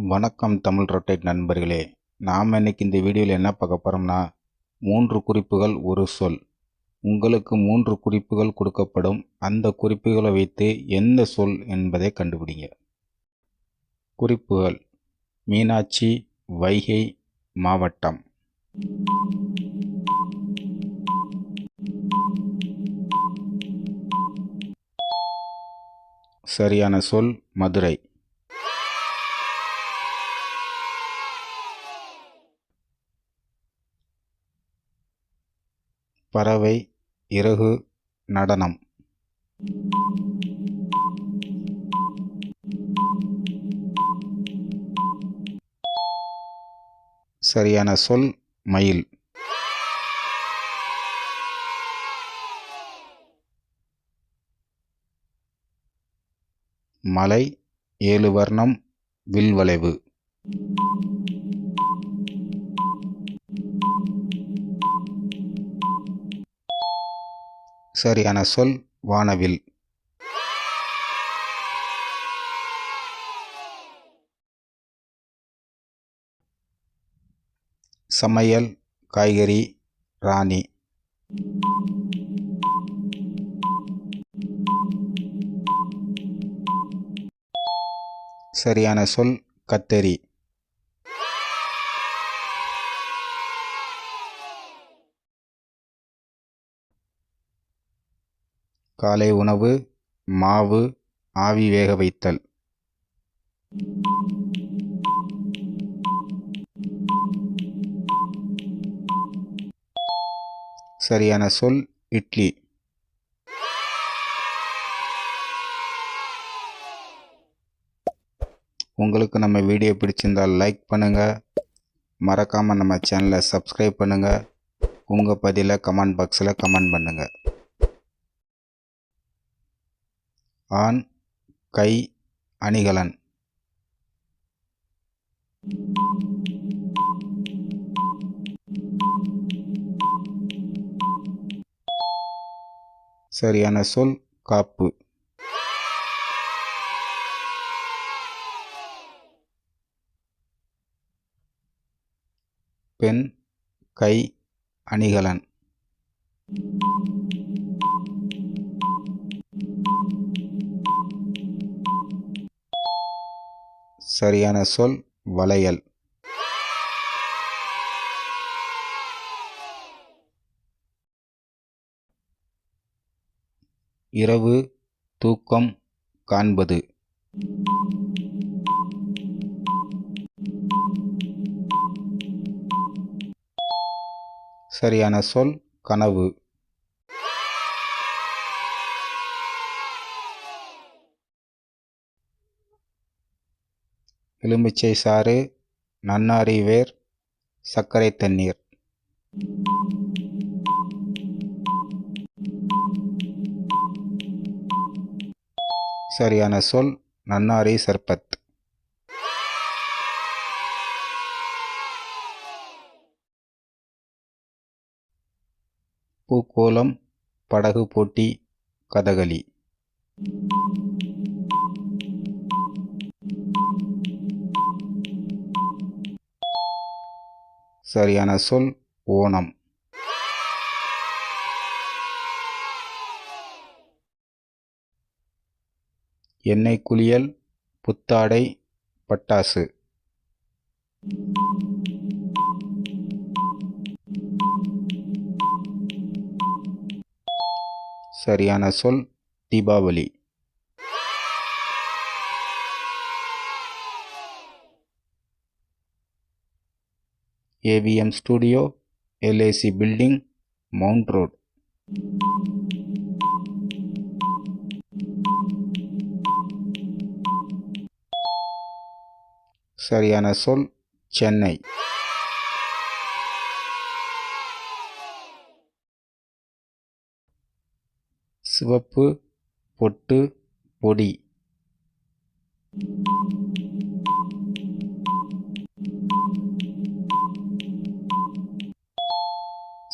வணக்கம் தமிழ் ரொட்டேட் நண்பர்களே. நாம் இன்னைக்கு இந்த வீடியோவில் என்ன பார்க்க போகிறோம்னா மூன்று குறிப்புகள் ஒரு சொல். உங்களுக்கு மூன்று குறிப்புகள் கொடுக்கப்படும். அந்த குறிப்புகளை வைத்து எந்த சொல் என்பதை கண்டுபிடிங்க. குறிப்புகள் மீனாட்சி வைகை மாவட்டம். சரியான சொல் மதுரை. பறவை இறகு நடனம். சரியான சொல் மயில். மலை ஏழு வர்ணம் வில்வளைவு. சரியான சொல் வானவில். சமையல் காய்கறி ராணி. சரியான சொல் கத்தரி காலை உணவு மாவு ஆவி வேக வைத்தல். சரியான சொல் இட்லி. உங்களுக்கு நம்ம வீடியோ பிடிச்சிருந்தால் லைக் பண்ணுங்கள் மறக்காமல் நம்ம சேனலை சப்ஸ்கிரைப் பண்ணுங்கள் உங்கள் பதிலை கமெண்ட் பாக்ஸில் கமெண்ட் பண்ணுங்கள் ஆண் கை அணிகலன். சரியான சொல் காப்பு. பெண் கை அணிகலன். சரியான சொல் வளையல். இரவு தூக்கம் காண்பது. சரியான சொல் கனவு. எலுமிச்சை சாறு நன்னாரி வேர் சர்க்கரை தண்ணீர். சரியான சொல் நன்னாரி சர்பத். பூக்கோலம் படகு போட்டி கதகளி. சரியான சொல் ஓணம். எண்ணெய் குளியல் புத்தாடை பட்டாசு. சரியான சொல் Deepavali. AVM studio LAC building mount road சரியான சொல் சென்னை. சிவப்பு பொட்டு பொடி.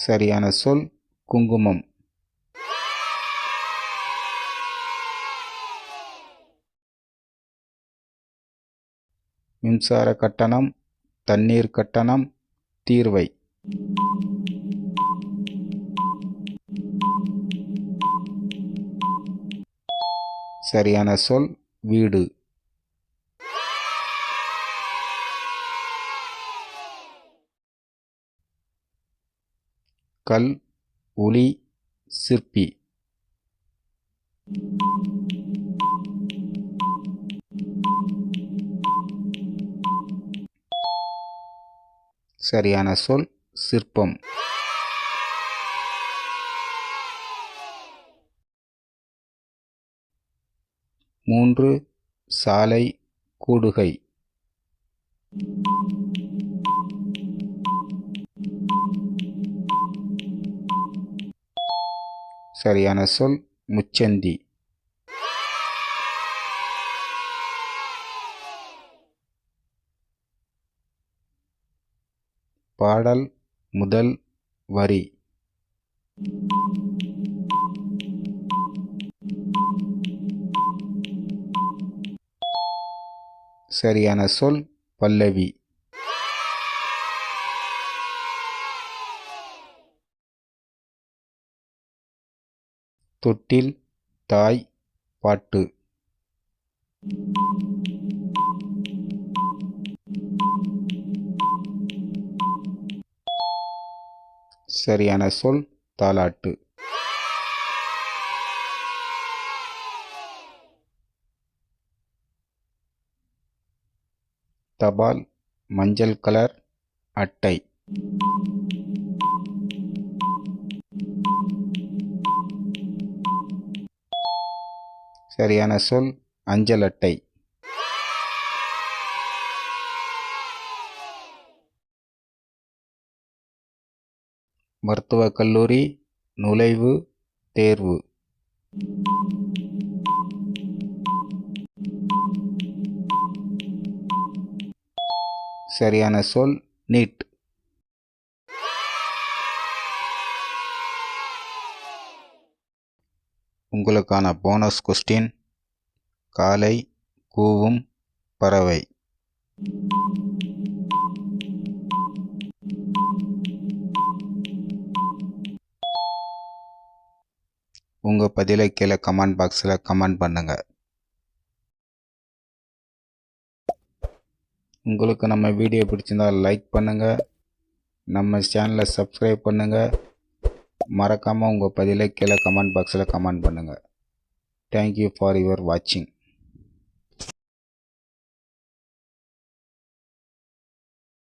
சரியான சொல் குங்குமம். மின்சார கட்டணம் தண்ணீர் கட்டணம் தீர்வை. சரியான சொல் வீடு. கல் உளி சிற்பி. சரியான சொல் சிற்பம். மூன்று சாலை கூடுகை. சரியான சொல் முச்சந்தி. பாடல் முதல் வரி. சரியான சொல் பல்லவி. தொட்டில் தாய் பாட்டு. சரியான சொல் தாலாட்டு. தபால் மஞ்சள் கலர் அட்டை. சரியான சொல் அஞ்சல் அட்டை. மருத்துவக் கல்லூரி நுழைவு தேர்வு. சரியான சொல் நீட். உங்களுக்கான போனஸ் கொஸ்டின் காலை கூவும் பறவை. உங்கள் பதிலை கீழே கமெண்ட் பாக்ஸில் கமெண்ட் பண்ணுங்கள் உங்களுக்கு நம்ம வீடியோ பிடிச்சிருந்தா லைக் பண்ணுங்கள் நம்ம சேனலை சப்ஸ்கிரைப் பண்ணுங்கள் மறக்காமல் உங்கள் பதிலை கீழே கமெண்ட் பாக்ஸில் கமெண்ட் பண்ணுங்கள் தேங்க்யூ ஃபார் யுவர் வாட்சிங்